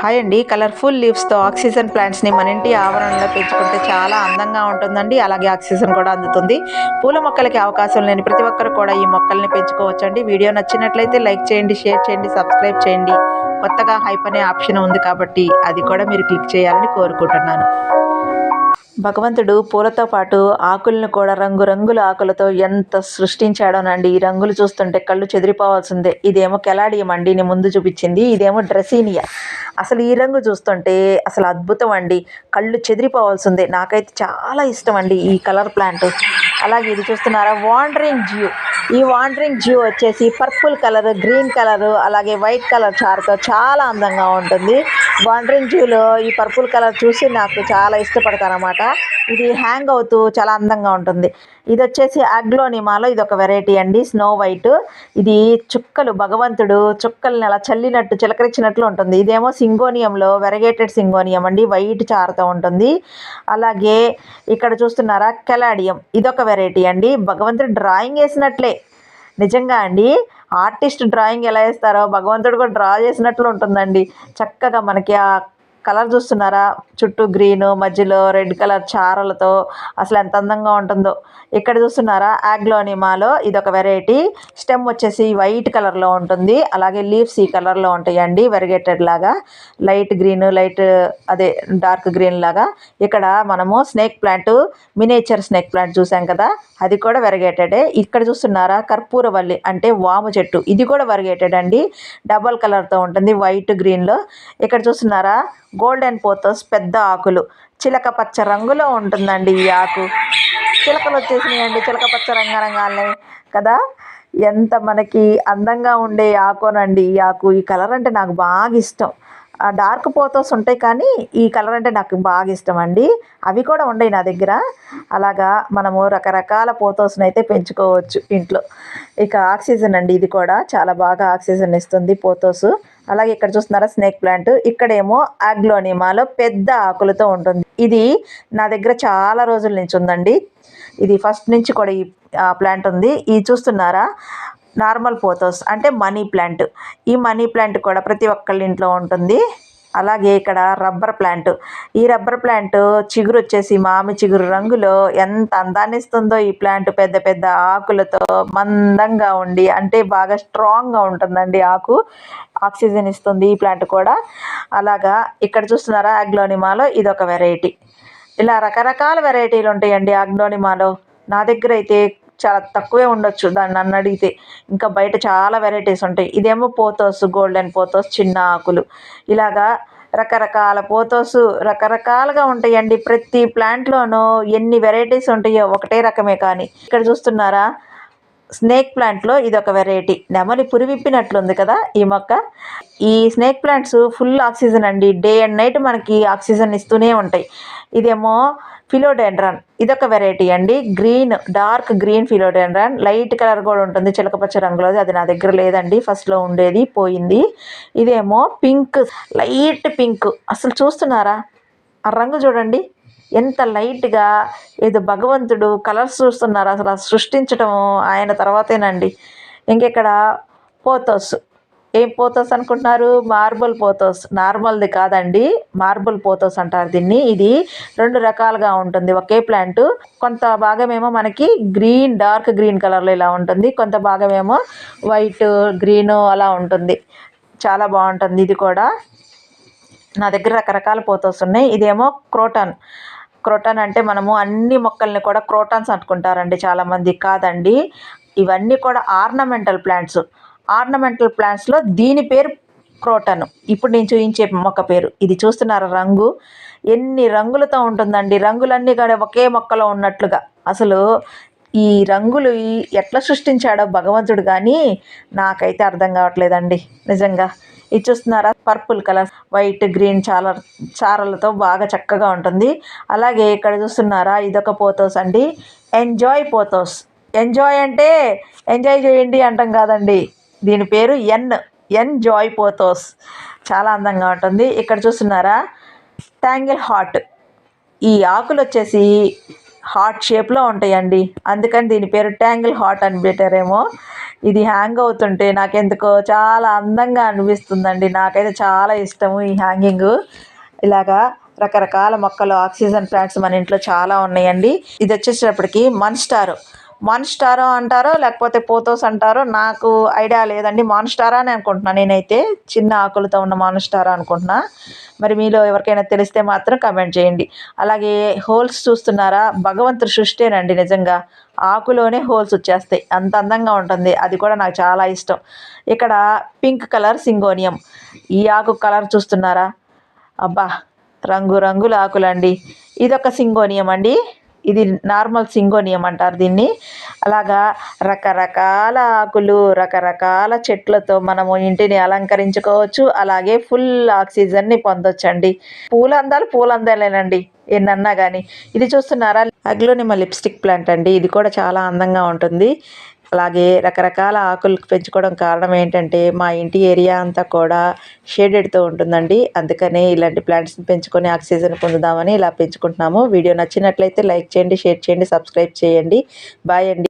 Hi అండి. Colourful లీవ్స్తో oxygen ప్లాంట్స్ని మన ఇంటి ఆవరణలో పెంచుకుంటే చాలా అందంగా ఉంటుందండి. అలాగే ఆక్సిజన్ కూడా అందుతుంది. పూల మొక్కలకి అవకాశం లేని ప్రతి ఒక్కరు కూడా ఈ మొక్కల్ని పెంచుకోవచ్చండి. వీడియో నచ్చినట్లయితే లైక్ చేయండి షేర్ చేయండి సబ్స్క్రైబ్ చేయండి. కొత్తగా హైప్ అనే ఆప్షన్ ఉంది కాబట్టి అది కూడా మీరు క్లిక్ చేయాలని కోరుకుంటున్నాను. భగవంతుడు పూలతో పాటు ఆకులను కూడా రంగురంగుల ఆకులతో ఎంత సృష్టించాడోనండి. ఈ రంగులు చూస్తుంటే కళ్ళు చెదిరిపోవాల్సిందే. ఇదేమో కెలాడియం అండి నేను ముందు చూపించింది. ఇదేమో డ్రెసీనియా అసలు ఈ రంగు చూస్తుంటే అసలు అద్భుతం అండి. కళ్ళు చెదిరిపోవాల్సిందే. నాకైతే చాలా ఇష్టం అండి ఈ కలర్ ప్లాంట్. అలాగే ఇది చూస్తున్నారా? Wandering jew. ఈ వాండరింగ్ జ్యూ వచ్చేసి పర్పుల్ కలర్ గ్రీన్ కలర్ అలాగే వైట్ కలర్ చారుతో చాలా అందంగా ఉంటుంది. వాండరింగ్ జూలో ఈ పర్పుల్ కలర్ చూసి నాకు చాలా ఇష్టపడతానమాట ఇది హ్యాంగ్ అవుతూ చాలా అందంగా ఉంటుంది. ఇది వచ్చేసి అగ్లోనిమాలో ఇది ఒక వెరైటీ అండి. స్నో వైట్ ఇది చుక్కలు భగవంతుడు చుక్కల్ని అలా చల్లినట్టు చిలకరించినట్లు ఉంటుంది. ఇదేమో సింగోనియంలో వెరగేటెడ్ సింగోనియం అండి. వైట్ చారుతో ఉంటుంది. అలాగే ఇక్కడ చూస్తున్నారా కెలాడియం ఇదొక వెరైటీ అండి. భగవంతుడు డ్రాయింగ్ వేసినట్లే. నిజంగా అండి ఆర్టిస్ట్ డ్రాయింగ్ ఎలా వేస్తారో భగవంతుడు కూడా డ్రా చేసినట్లు ఉంటుందండి. చక్కగా మనకి ఆ కలర్ చూస్తున్నారా? చుట్టూ గ్రీన్ మధ్యలో రెడ్ కలర్ చారలతో అసలు ఎంత అందంగా ఉంటుందో. ఇక్కడ చూస్తున్నారా? ఆగ్లోనిమాలో ఇది ఒక వెరైటీ. స్టెమ్ వచ్చేసి వైట్ కలర్లో ఉంటుంది. అలాగే లీవ్స్ ఈ కలర్లో ఉంటాయండి వెరిగేటెడ్ లాగా. లైట్ గ్రీన్ లైట్ అదే డార్క్ గ్రీన్ లాగా. ఇక్కడ మనము snake plant miniature snake plant చూసాం కదా అది కూడా వెరగేటెడే ఇక్కడ చూస్తున్నారా? కర్పూరవల్లి అంటే వాము చెట్టు. ఇది కూడా వెరగేటెడ్ అండి. డబల్ కలర్తో ఉంటుంది వైట్ గ్రీన్లో. ఇక్కడ చూస్తున్నారా? గోల్డెన్ పోతోస్ పెద్ద ఆకులు. చిలక పచ్చ రంగులో ఉంటుందండి ఈ ఆకు. చిలకలు వచ్చేసినాయండి చిలక పచ్చ రంగరంగాలే కదా? ఎంత మనకి అందంగా ఉండే ఆకునండి ఈ ఆకు ఈ కలర్ అంటే నాకు బాగా ఇష్టం. డార్క్ పోతోస్ ఉంటాయి కానీ ఈ కలర్ అంటే నాకు బాగా ఇష్టం అండి అవి కూడా ఉన్నాయి నా దగ్గర. అలాగా మనము రకరకాల పోతోస్ని అయితే పెంచుకోవచ్చు ఇంట్లో. ఇక ఆక్సిజన్ అండి ఇది కూడా. చాలా బాగా ఆక్సిజన్ ఇస్తుంది పోతోసు. అలాగే ఇక్కడ చూస్తున్నారా స్నేక్ ప్లాంట్. ఇక్కడేమో ఆగ్లోనిమాలో పెద్ద ఆకులతో ఉంటుంది. ఇది నా దగ్గర చాలా రోజుల నుంచి ఉందండి. ఇది ఫస్ట్ నుంచి కూడా ఈ ప్లాంట్ ఉంది. ఇది చూస్తున్నారా? నార్మల్ పోతోస్ అంటే మనీ ప్లాంట్. ఈ మనీ ప్లాంట్ కూడా ప్రతి ఒక్కళ్ళ ఇంట్లో ఉంటుంది. అలాగే ఇక్కడ రబ్బర్ ప్లాంట్. ఈ రబ్బర్ ప్లాంట్ చిగురు వచ్చేసి మామి చిగురు రంగులో ఎంత అందాన్ని ఇస్తుందో ఈ ప్లాంట్ పెద్ద పెద్ద ఆకులతో మందంగా ఉండి అంటే బాగా స్ట్రాంగ్గా ఉంటుందండి ఆకు. ఆక్సిజన్ ఇస్తుంది ఈ ప్లాంట్ కూడా. అలాగా ఇక్కడ చూస్తున్నారా అగ్లోనిమాలో ఇది ఒక వెరైటీ. ఇలా రకరకాల వెరైటీలు ఉంటాయండి అగ్లోనిమాలో. నా దగ్గర అయితే చాలా తక్కువే ఉండొచ్చు. దాన్ని నన్ను అడిగితే ఇంకా బయట చాలా వెరైటీస్ ఉంటాయి. ఇదేమో పోతోస్ గోల్డెన్ పోతోస్ చిన్న ఆకులు. ఇలాగా రకరకాల పోతోస్ రకరకాలుగా ఉంటాయండి. ప్రతి ప్లాంట్లోనూ ఎన్ని వెరైటీస్ ఉంటాయో ఒకటే రకమే కానీ. ఇక్కడ చూస్తున్నారా? స్నేక్ ప్లాంట్లో ఇది ఒక వెరైటీ నెమలి పురివిప్పినట్లుంది కదా ఈ మొక్క. ఈ స్నేక్ ప్లాంట్స్ ఫుల్ ఆక్సిజన్ అండి. డే అండ్ నైట్ మనకి ఆక్సిజన్ ఇస్తూనే ఉంటాయి. ఇదేమో ఫిలోడెండ్రాన్ ఇదొక వెరైటీ అండి. Green dark green philodendron light colour కూడా ఉంటుంది. చిలకపచ్చ రంగులోది. అది నా దగ్గర లేదండి. ఫస్ట్లో ఉండేది పోయింది. ఇదేమో పింక్ లైట్ పింక్ అసలు చూస్తున్నారా? ఆ రంగు చూడండి. ఎంత లైట్గా ఏదో భగవంతుడు కలర్స్ చూస్తున్నారు అసలు సృష్టించడం ఆయన తర్వాతేనండి. ఇంకెక్కడ పోతోస్. ఏం పోతోస్ అనుకుంటున్నారు? Marble pothos. నార్మల్ది కాదండి. మార్బుల్ పోతోస్ అంటారు దీన్ని. ఇది రెండు రకాలుగా ఉంటుంది. ఒకే ప్లాంట్. కొంత భాగమేమో మనకి గ్రీన్ డార్క్ గ్రీన్ కలర్లో ఇలా ఉంటుంది. కొంత భాగమేమో వైట్ గ్రీన్ అలా ఉంటుంది. చాలా బాగుంటుంది ఇది కూడా. నా దగ్గర రకరకాల పోతోస్ ఉన్నాయి. ఇదేమో క్రోటన్. క్రోటాన్ అంటే మనము అన్ని మొక్కల్ని కూడా క్రోటాన్స్ అనుకుంటారండి చాలామంది. కాదండి. ఇవన్నీ కూడా ఆర్నమెంటల్ ప్లాంట్స్. ఆర్నమెంటల్ ప్లాంట్స్లో దీని పేరు క్రోటన్. ఇప్పుడు నేను చూపించే మొక్క పేరు. ఇది చూస్తున్నారు రంగు? ఎన్ని రంగులతో ఉంటుందండి. రంగులన్నీ కూడా ఒకే మొక్కలో ఉన్నట్లుగా. అసలు ఈ రంగులు ఎట్లా సృష్టించాడో భగవంతుడు కానీ నాకైతే అర్థం కావట్లేదండి. నిజంగా. ఇది చూస్తున్నారా? Purple colour. వైట్ గ్రీన్ చాలా చారలతో బాగా చక్కగా ఉంటుంది. అలాగే ఇక్కడ చూస్తున్నారా? ఇదొక పోతోస్ అండి. Enjoy pothos. ఎంజాయ్ అంటే ఎంజాయ్ చేయండి అంటాం కాదండి. దీని పేరు ఎన్ ఎన్ జాయ్ పోతోస్. చాలా అందంగా ఉంటుంది. ఇక్కడ చూస్తున్నారా? Tangle heart. ఈ ఆకులు వచ్చేసి హార్ట్ షేప్లో ఉంటాయండి. అందుకని దీని పేరు ట్యాంగిల్ హార్ట్ అని పెట్టారేమో. ఇది హ్యాంగ్ అవుతుంటే నాకెందుకో చాలా అందంగా అనిపిస్తుందండి. నాకైతే చాలా ఇష్టము ఈ హ్యాంగింగ్ ఇలాగా రకరకాల మొక్కలు ఆక్సిజన్ ప్లాంట్స్ మన ఇంట్లో చాలా ఉన్నాయండి. ఇది వచ్చేసేటప్పటికి మన్స్టార్ మాన్స్టారో అంటారో లేకపోతే పోతోస్ అంటారో నాకు ఐడియా లేదండి. మాన్స్టారా అని అనుకుంటున్నాను నేనైతే. చిన్న ఆకులతో ఉన్న మాన్స్టారా అనుకుంటున్నా. మరి మీలో ఎవరికైనా తెలిస్తే మాత్రం కమెంట్ చేయండి. అలాగే హోల్స్ చూస్తున్నారా? భగవంతుడు సృష్టినండి నిజంగా. ఆకులోనే హోల్స్ వచ్చేస్తాయి. అంత అందంగా ఉంటుంది. అది కూడా నాకు చాలా ఇష్టం. ఇక్కడ పింక్ కలర్ సింగోనియం. ఈ ఆకు కలర్ చూస్తున్నారా? అబ్బా రంగు రంగుల ఆకులండి. ఇదొక సింగోనియం అండి. ఇది నార్మల్ సింగోనియం అంటారు దీన్ని. అలాగా రకరకాల ఆకులు రకరకాల చెట్లతో మనము ఇంటిని అలంకరించుకోవచ్చు. అలాగే ఫుల్ ఆక్సిజన్ని పొందొచ్చండి. పూల అందాలు పూల అందాలేనండి ఎన్నన్నా కానీ ఇది చూస్తున్నారా? అగ్లోనిమ లిప్స్టిక్ ప్లాంట్ అండి. ఇది కూడా చాలా అందంగా ఉంటుంది. అలాగే రకరకాల ఆకులు పెంచుకోవడం కారణం ఏంటంటే మా ఇంటి ఏరియా అంతా కూడా షేడెడ్తో ఉంటుందండి. అందుకనే ఇలాంటి ప్లాంట్స్ని పెంచుకొని ఆక్సిజన్ పొందుదామని ఇలా పెంచుకుంటున్నాము. వీడియో నచ్చినట్లయితే లైక్ చేయండి షేర్ చేయండి సబ్స్క్రైబ్ చేయండి. బాయ్ అండి.